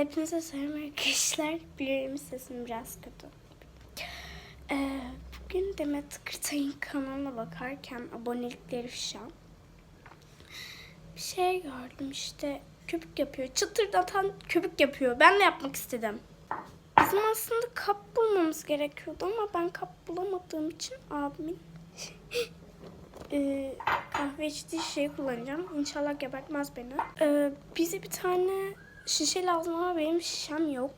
Hepinize selam arkadaşlar. Biliyorum sesim biraz kötü. Ee, bugün Demet Kırtay'ın kanalına bakarken abonelikleri falan bir şey gördüm işte köpük yapıyor. Çıtırdatan köpük yapıyor. Ben de yapmak istedim. Bizim aslında kap bulmamız gerekiyordu ama ben kap bulamadığım için abimin e, kahve içtiği şeyi kullanacağım. İnşallah gebertmez beni. E, bize bir tane şişe lazım ama benim şişem yok.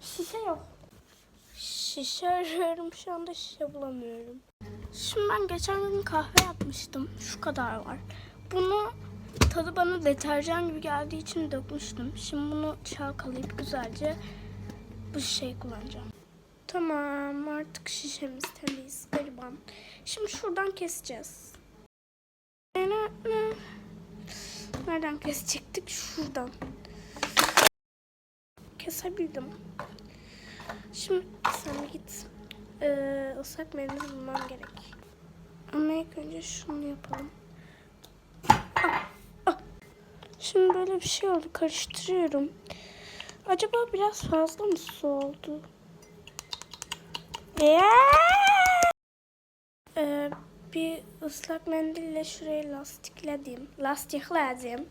Şişe yok. Şişe arıyorum şu anda şişe bulamıyorum. Şimdi ben geçen gün kahve yapmıştım. Şu kadar var. Bunu tadı bana deterjan gibi geldiği için dökmüştüm. Şimdi bunu çalkalayıp güzelce bu şişeyi kullanacağım. Tamam artık şişemiz temiz gariban. Şimdi şuradan keseceğiz. Nereden kesecektik? Şuradan. Kesebildim. Şimdi sen git. Ee, ıslak mendil bulmam gerek. Ama ilk önce şunu yapalım. Ah, ah. Şimdi böyle bir şey oldu. Karıştırıyorum. Acaba biraz fazla mı su oldu? Ee, bir ıslak mendille şurayı lastikledim. Lastikledim.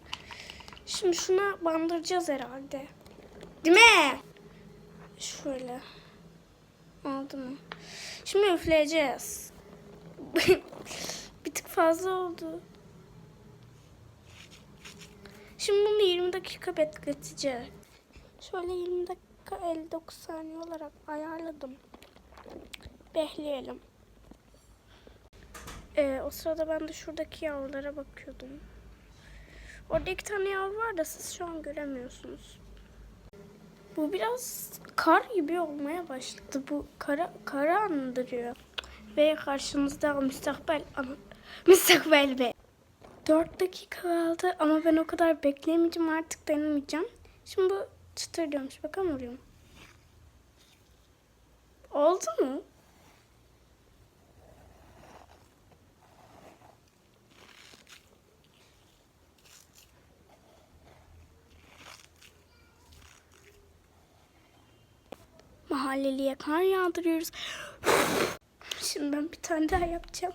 Şimdi şuna bandıracağız herhalde. Değil mi? Şöyle. Oldu mu? Şimdi üfleyeceğiz. bir tık fazla oldu. Şimdi bunu 20 dakika bekleteceğiz. Şöyle 20 dakika 59 saniye olarak ayarladım. Bekleyelim. Ee, o sırada ben de şuradaki yavrulara bakıyordum. Orada iki tane yavru var da siz şu an göremiyorsunuz. Bu biraz kar gibi olmaya başladı. Bu kara, kara andırıyor. Ve karşınızda müstakbel ama müstakbel be. 4 dakika kaldı ama ben o kadar bekleyemeyeceğim artık denemeyeceğim. Şimdi bu çıtır diyormuş. Bakalım oluyor mu? Oldu mu? Mahalleliye kar yağdırıyoruz. Şimdi ben bir tane daha yapacağım.